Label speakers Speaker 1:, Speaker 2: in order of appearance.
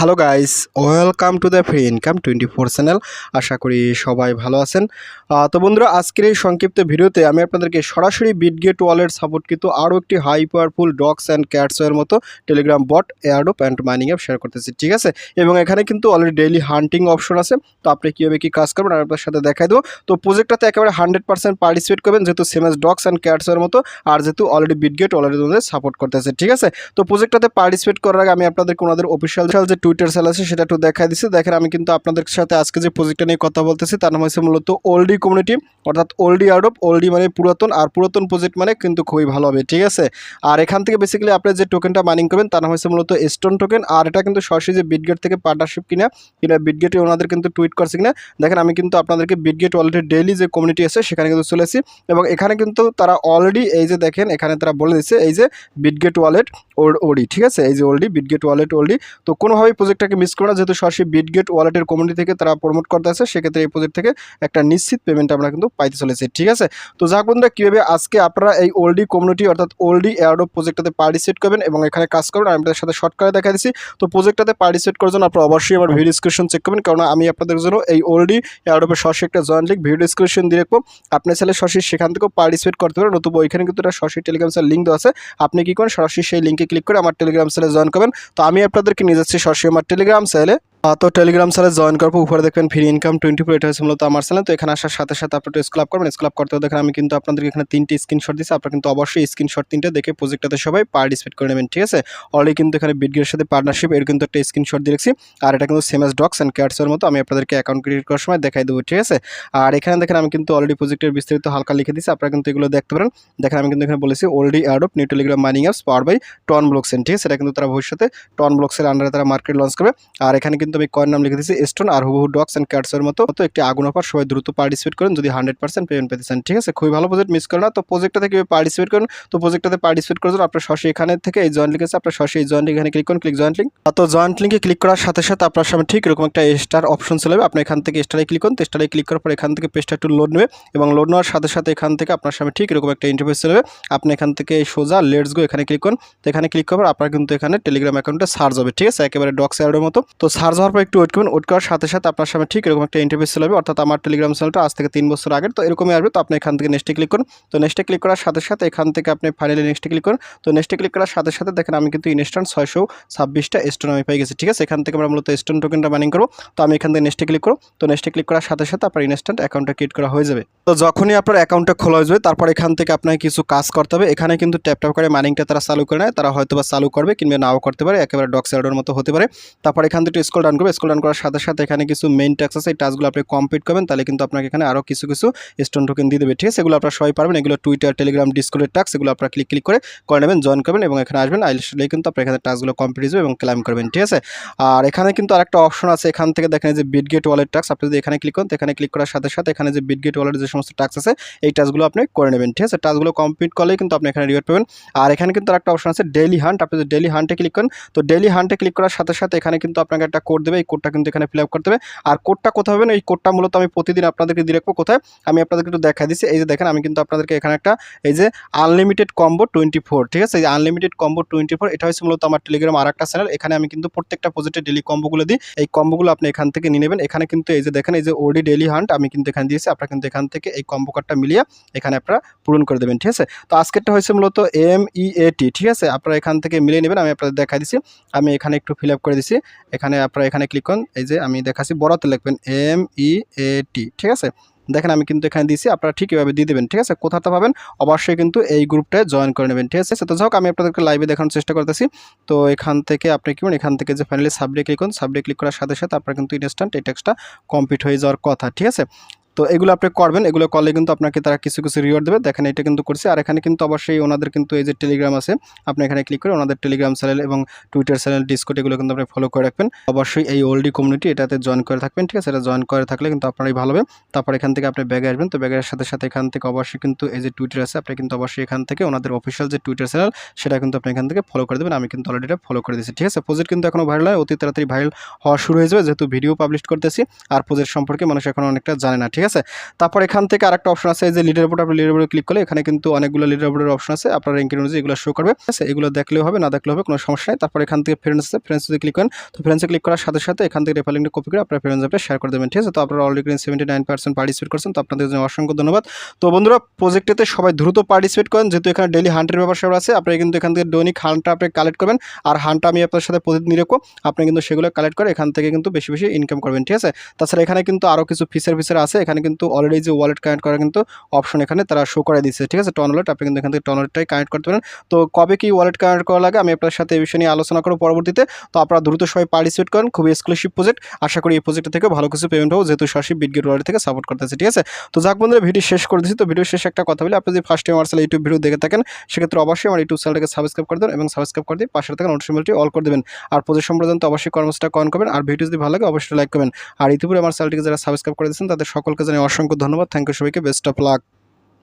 Speaker 1: Hello guys welcome to the free income twenty four channel আশা করি সবাই ভালো আছেন। তো বন্ধুরা, আজকের এই সংক্ষিপ্ত ভিডিওতে আমি আপনাদেরকে সরাসরি বিটগেট ওয়ালেট সাপোর্টকৃত আরও একটি হাই পাওয়ারফুল ডগস অ্যান্ড ক্যাটসের মতো Telegram bot airdrop and mining app share করতেছি, ঠিক আছে? এবং এখানে কিন্তু অলরেডি ডেইলি হান্টিং অপশন আছে। তো আপনি কীভাবে কী কাজ করবেন আমি আপনার সাথে দেখাই দেবো। তো প্রজেক্টটাতে একেবারে হান্ড্রেড পার্সেন্ট পার্টিসিপেট করবেন, যেহেতু সেম এস ডগস অ্যান্ড ক্যাটসের মতো, আর যেহেতু অলরেডি বিটগেট অলরেডি তোমাদের সাপোর্ট করতেছে, ঠিক আছে? তো প্রজেক্টটাতে পার্টিসিপেট করার আগে আমি আপনাদেরকে ওনাদের অফিসিয়াল যে টুইটার সেল আছে, সেটা একটু দেখাই দিচ্ছি দেখেন, আমি কিন্তু আপনাদের সাথে আজকে যে প্রজেক্টটা নিয়ে কথা বলতেছি, তার নাম হচ্ছে মূলত ওল্ডি কমিউনিটি অর্থাৎ ওল্ডি আউট ওল্ডি মানে পুরাতন, আর পুরাতন প্রজেক্ট মানে কিন্তু খুবই ভালো হবে, ঠিক আছে? আর এখান থেকে বেসিক্যালি আপনি যে টোকেনটা মাইনিং করবেন, তার নাম হচ্ছে মূলত স্টোন টোকেন আর এটা কিন্তু সরাসরি যে বিটগেট থেকে পার্টনারশিপ কিনা কিনা বিটগেটে ওনাদের কিন্তু টুইট করছে কিনা, দেখেন, আমি কিন্তু আপনাদেরকে বিটগেট ওয়ালেটের ডেইলি যে কমিউনিটি আছে, সেখানে কিন্তু চলে এসেছি এবং এখানে কিন্তু তারা অলরেডি এই যে দেখেন, এখানে তারা বলে দিচ্ছে এই যে বিটগেট ওয়ালেট ওর ওডি ঠিক আছে? এই যে ওল্ডি বিটগেট ওয়ালেট ওল্ডি তো কোনোভাবেই প্রজেক্টটাকে মিস করো, যেহেতু সরাসরি বিটগেট ওয়ালেটের কমিউনিটি থেকে তারা প্রমোট করতে আছে সেক্ষেত্রে এই প্রজেক্ট থেকে একটা নিশ্চিত পেমেন্ট আমরা কিন্তু পাইতে চলেছি, ঠিক আছে? তো যাক বন্ধুরা, কীভাবে আজকে আপনারা এই ওল্ডি কমিউনিটি অর্থাৎ ওল্ডি এয়ারডো প্রজেক্টটাতে পার্টিসিপেট করবেন এবং এখানে কাজ করবেন, আমি আপনাদের সাথে শর্ট করে দেখা দিচ্ছি। তো প্রজেক্টটাতে পার্টিসিপেট করার জন্য আপনারা অবশ্যই আমার ভিডিও ডিসক্রিপশন চেক করবেন কারণ আমি আপনাদের জন্য এই ওল্ডি এয়ারডোপের সরাসরি একটা জয়েন্ট লিঙ্ক ভিডিও ডিসক্রিপশন দিয়ে রাখব। আপনি চাইলে সরাসরি সেখান থেকেও পার্টিসিপেট করতে পারেন, নতুবা ওইখানে কিন্তু একটা সরাসরি টেলিগ্রাম সেল লিঙ্ক দেওয়া আছে। আপনি কি করেন, সরাসরি সেই লিঙ্কে ক্লিক করে আমার টেলিগ্রাম সেলে জয়েন করবেন। তো আমি আপনাদেরকে নিয়ে যাচ্ছি সরাসরি আমার টেলিগ্রাম সেলে আহ, তো টেলিগ্রাম চ্যানেলে জয়েন করব উপরে দেখবেন ফ্রি ইনকাম টোয়েন্টি ফোর এটা হচ্ছে মূলত আমার চ্যানেল তো এখানে আসার সাথে সাথে আপনি একটু স্ক্লাব করবেন। স্ক্লাব করতে দেখেন আমি কিন্তু আপনাদেরকে এখানে তিনটি স্ক্রিনশট দিচ্ছি আপনারা কিন্তু অবশ্যই স্ক্রিনশট তিনটে দেখে প্রজেক্টটাতে সবাই পার্টিসিপেট করে নেবেন, ঠিক আছে? অলরেডি কিন্তু এখানে বিটগের সাথে পার্টনারশিপ এর কিন্তু একটা স্ক্রিনশট দিয়ে রাখছি, আর এটা কিন্তু সেম এস ডক্স অ্যান্ড ক্যাটসের মতো, আমি আপনাদেরকে অ্যাকাউন্ট ক্রিয়েট করার সময় দেখাই দেবো, ঠিক আছে? আর এখানে দেখেন আমি কিন্তু অলরেডি প্রজেক্টের বিস্তারিত হালকা লিখে দিচ্ছি আপনারা কিন্তু এগুলো দেখতে পারেন। দেখেন আমি কিন্তু এখানে বলেছি all the airdrop new Telegram mining apps power by Ton blockchain ঠিক আছে? এটা কিন্তু তারা ভবিষ্যতে টন ব্লকসের আন্ডারে তারা মার্কেট লঞ্চ করবে। আর এখানে কিন্তু আমি কয়েন নাম লিখে দিচ্ছি স্টোন আর হুবহু ডগস অ্যান্ড ক্যাটসের মতো। মতো একটি আগুন অফার, সবাই দ্রুত পার্টিসিপেট করেন, যদি হান্ড্রেড পার্সেন্ট পেমেন্ট পেতে চান। ঠিক আছে? খুবই ভালো প্রজেক্ট মিস করে না। তো প্রজেক্টটা থেকে পার্টিসিপেট করুন? তো প্রজেক্টটাতে পার্টিসিপেট করার জন্য আপনার সরাসরি এখানে থেকে এই জয়েন্ট আছে। আপনার সরাসরি এই জয়েন্ট এখানে ক্লিক করুন ক্লিক জয়েন্ট লিঙ্ক তো জয়েন্ট লিঙ্কে ক্লিক করার সাথে সাথে আপনার সামনে ঠিক এরকম একটা স্টার অপশন চলে যাবে। আপনি এখান থেকে স্টারে ক্লিক করুন। তো স্টারে ক্লিক করার পর এখান থেকে পেজটা একটু লোড নেবে এবং লোড নেওয়ার সাথে সাথে এখান থেকে আপনার সামনে ঠিক এরকম একটা ইন্টারফেস চলে যাবে। আপনি এখান থেকে সোজা লেটস গো এখানে ক্লিক করুন। তো এখানে ক্লিক করার পর আপনার কিন্তু এখানে টেলিগ্রাম অ্যাকাউন্টে সার্চ হবে। ঠিক আছে? একেবারে ডক্স অ্যাডের মতো। তো সার্চ হওয়ার পর একটু ওয়েট করবেন। ওয়েট করার সাথে সাথে আপনার সামনে ঠিক এরকম একটা ইন্টারফেস চলে অর্থাৎ আমার টেলিগ্রাম চ্যানেলটা আজ থেকে তিন বছর আগের, তো এরকমই আসবে। তো আপনি এখান থেকে নেক্সটে ক্লিক করুন। তো নেক্সটে ক্লিক করার সাথে সাথে এখান থেকে আপনি ফাইনালি নেক্সটে ক্লিক করুন। তো নেক্সটে ক্লিক করার সাথে সাথে দেখেন আমি কিন্তু ইনস্ট্যান্ট ছয়শো ছাব্বিশটা স্টোন আমি পেয়ে গেছি, ঠিক আছে? এখান থেকে আমরা মূলত স্টোন টোকেনটা মাইনিং করব। তো আমি এখান থেকে নেক্সটে ক্লিক করব। তো নেক্সটে ক্লিক করার সাথে সাথে আপনার ইনস্ট্যান্ট অ্যাকাউন্টটা ক্রিয়েট করা হয়ে যাবে। তো যখনই আপনার অ্যাকাউন্টটা খোলা হয়ে যাবে তারপর এখান থেকে আপনাকে কিছু কাজ করতে হবে। এখানে কিন্তু ট্যাপ ট্যাপ করে মাইনিংটা তারা চালু করে নেয়। তারা হয়তো বা চালু করবে কিংবা নাও করতে পারে, একেবারে ডক্স অ্যাডোর মতো হতে পারে। তারপর এখান থেকে স্কল ডাউন করবে স্কল ডাউন করার সাথে সাথে এখানে কিছু মেইন ট্যাক্স আছে, এই টাস্কগুলো আপনি কমপ্লিট করবেন, তাহলে কিন্তু আপনাকে এখানে আরও কিছু কিছু স্টোন টোকেন দিয়ে দেবে, ঠিক আছে? এগুলো আপনারা সবাই পারবেন, এগুলো টুইটার টেলিগ্রাম ডিসকোডের টাস্ক এগুলো আপনারা ক্লিক ক্লিক করে করে নেবেন জয়েন করবেন এবং এখানে আসবেন আইসলেই কিন্তু আপনার এখানে টাস্কগুলো কমপ্লিট হবে এবং ক্লাইম করবেন, ঠিক আছে? আর এখানে কিন্তু আরেকটা অপশন আছে, এখান থেকে দেখেন যে বিটগেট ওয়ালেট টাস্ক আপনি যদি এখানে ক্লিক করেন এখানে ক্লিক করার সাথে সাথে এখানে যে বিটগেট ওয়ালেট যে সমস্ত টাস্ক আছে, এই টাস্কগুলো আপনি করে নেবেন, ঠিক আছে? টাস্কগুলো কমপ্লিট করলেই কিন্তু আপনি এখানে রিওয়ার্ড পাবেন। আর এখানে কিন্তু আরেকটা অপশন আছে ডেলি হান্ট আপনি যদি ডেইলি হান্টে ক্লিক করেন, তো ডেইলি হান্টে ক্লিক করার সাথে সাথে এখানে কিন্তু আপনাকে একটা কোড দেবে, এই কোডটা কিন্তু এখানে ফিল করতে হবে আর কোডটা কোথায় হবে না, এই কোডটা মূলত আমি প্রতিদিন আপনাদেরকে দিয়ে রাখব। কোথায়? আমি আপনাদেরকে একটু দেখা দিচ্ছি। এই যে দেখেন, আমি কিন্তু আপনাদেরকে এখানে একটা, এই যে আনলিমিটেড কম্বো টোয়েন্টি ফোর ঠিক আছে? এই আনলিমিটেড কম্বো টোয়েন্টি ফোর এটা হচ্ছে মূলত আমার টেলিগ্রাম আর একটা চ্যানেল এখানে আমি কিন্তু প্রত্যেকটা প্রজেক্টে ডেলি কম্বোগুলো দিই। এই কম্বোগুলো আপনি এখান থেকে নিয়ে নেবেন। এখানে কিন্তু এই যে দেখেন, এই যে ওডি ডেলি হান্ট আমি কিন্তু এখানে দিয়েছি। আপনারা কিন্তু এখান থেকে এই কম্বো কার্ডটা মিলিয়ে এখানে আপনারা পূরণ করে দেবেন, ঠিক আছে? তো আজকেরটা হয়েছে মূলত এম ই এ টি ঠিক আছে? আপনারা এখান থেকে মিলিয়ে নেবেন, আমি আপনাদের দেখাই দিচ্ছি। আমি এখানে একটু ফিল আপ করে দিচ্ছি। এখানে আপনারা এখানে ক্লিক করুন, এই যে আমি দেখাচ্ছি বড়তে লিখবেন এম ই এ টি ঠিক আছে? দেখেন আমি কিন্তু এখানে দিয়েছি, আপনারা ঠিক এভাবে দিয়ে দেবেন, ঠিক আছে? কোথাতে পাবেন? অবশ্যই কিন্তু এই গ্রুপটায় জয়েন করে নেবেন, ঠিক আছে? তো যাই আমি আপনাদেরকে লাইভে দেখানোর চেষ্টা করতেছি। তো এখান থেকে আপনি কি এখান থেকে যে ফাইনালি সাবডে ক্লিক করুন সাবডে ক্লিক করার সাথে সাথে আপনার কিন্তু ইনস্ট্যান্ট এই টেক্সটটা কমপ্লিট হয়ে যাওয়ার কথা, ঠিক আছে? তো এগুলো আপনি করবেন, এগুলো করলে কিন্তু আপনাকে তারা কিছু কিছু রিওয়ার্ড দেবে। দেখেন এটা কিন্তু করছে। আর এখানে কিন্তু অবশ্যই ওনাদের কিন্তু এই যে টেলিগ্রাম আছে, আপনি এখানে ক্লিক করে ওনাদের টেলিগ্রাম চ্যানেল এবং টুইটার চ্যানেল ডিসকোড এগুলো কিন্তু আপনি ফলো করে রাখবেন। অবশ্যই এই ওল্ডি কমিউনিটি এটাতে জয়েন করে থাকবেন, ঠিক আছে? এটা জয়েন করে থাকলে কিন্তু আপনারই ভালো হবে। তারপর এখান থেকে আপনি ব্যাগে আসবেন। তো ব্যাগের সাথে সাথে এখান থেকে অবশ্যই কিন্তু এই যে টুইটার আছে, আপনি কিন্তু অবশ্যই এখান থেকে ওনাদের অফিসিয়াল যে টুইটার চ্যানেল সেটা কিন্তু আপনি এখান থেকে ফলো করে দেবেন। আমি কিন্তু অলরেডি এটা ফলো করে দিয়েছি, ঠিক আছে? প্রজেক্ট কিন্তু এখনও ভাইরাল হয় অতি তাড়াতাড়ি ভাইরাল হওয়া শুরু হয়ে যাবে। যেহেতু ভিডিও পাবলিশ করতেছি, আর প্রজেক্ট সম্পর্কে মানুষ এখন অনেকটা জানে না, ঠিক আছে? আছে? তারপর এখান থেকে আরেকটা অপশন আছে যে লিডার বোর্ড আপনি লিডার বোর্ডে ক্লিক করলে এখানে কিন্তু অনেকগুলো লিডার বোর্ডের অপশন আছে। আপনার র্যাঙ্কের অনুযায়ী এগুলো শো করবে। ঠিক আছে? এগুলো দেখলেও হবে, না দেখলেও হবে, কোনো সমস্যা নেই। তারপর এখান থেকে ফ্রেন্ডস আছে ফ্রেন্ডস যদি ক্লিক করেন, তো ফ্রেন্ডসে ক্লিক করার সাথে সাথে এখান থেকে রেফার লিঙ্কটা কপি করে আপনার ফ্রেন্ডস আপনি শেয়ার করে দেবেন। ঠিক আছে? তো আপনারা already seventy nine percent participate করছেন, তো আপনাদের জন্য অসংখ্য ধন্যবাদ। তো বন্ধুরা প্রজেক্টেতে সবাই দ্রুত পার্টিসিপেট করেন। যেহেতু এখানে ডেলি হান্টের ব্যাপার স্যাপার আছে আপনি কিন্তু এখান থেকে দৈনিক হান্টটা আপনি কালেক্ট করবেন। আর হান্টটা আমি আপনার সাথে প্রতিদিন রেখো, আপনি কিন্তু সেগুলো কালেক্ট করে এখান থেকে কিন্তু বেশি বেশি ইনকাম করবেন। ঠিক আছে? তাছাড়া এখানে কিন্তু আরও কিছু ফিচার ফিচার আছে। এখানে কিন্তু অলরেডি যে ওয়ালেট কানেক্ট করা কিন্তু অপশন এখানে তারা শো করে দিচ্ছে ঠিক আছে? টন ওয়ালেট আপনি কিন্তু এখান থেকে টন ওয়ালেটটাই কানেক্ট করতে পারেন। তো কবে কি ওয়ালেট কানেক্ট করা লাগে আমি আপনার সাথে এই বিষয় নিয়ে আলোচনা করব পরবর্তীতে। তো আপনারা দ্রুত সবাই পার্টিসিপেট করেন, খুবই এক্সক্লুসিভ প্রজেক্ট আশা করি এই প্রজেক্ট থেকে ভালো কিছু পেমেন্ট পাবো যেহেতু সরাসরি বিটগেট ওয়ালেট থেকে সাপোর্ট করতেছে, ঠিক আছে? তো যাক বন্ধুরা ভিডিও শেষ করে দিচ্ছি তো ভিডিও শেষে একটা কথা বলি, আপনি যদি ফার্স্ট টাইম আমার ইউটিউব ভিডিও দেখে থাকেন, সেক্ষেত্রে অবশ্যই আমার ইউটিউব চ্যানেলটাকে সাবস্ক্রাইব করে দেবেন এবং সাবস্ক্রাইব করে দিয়ে পাশে থাকা নোটিফিকেশনটি অল করে দেবেন। আর প্রজেক্ট সম্পর্কে অবশ্যই কর্মসূচিটা কন করবেন। আর ভিডিও যদি ভালো লাগে, অবশ্যই লাইক করবেন। আর ইতিপূর্বে আমার চ্যানেলটিকে যারা সাবস্ক্রাইব করে দিয়েছেন, তাদের সকলকে অসংখ্য ধন্যবাদ। থ্যাংক ইউ সবাইকে। Best of luck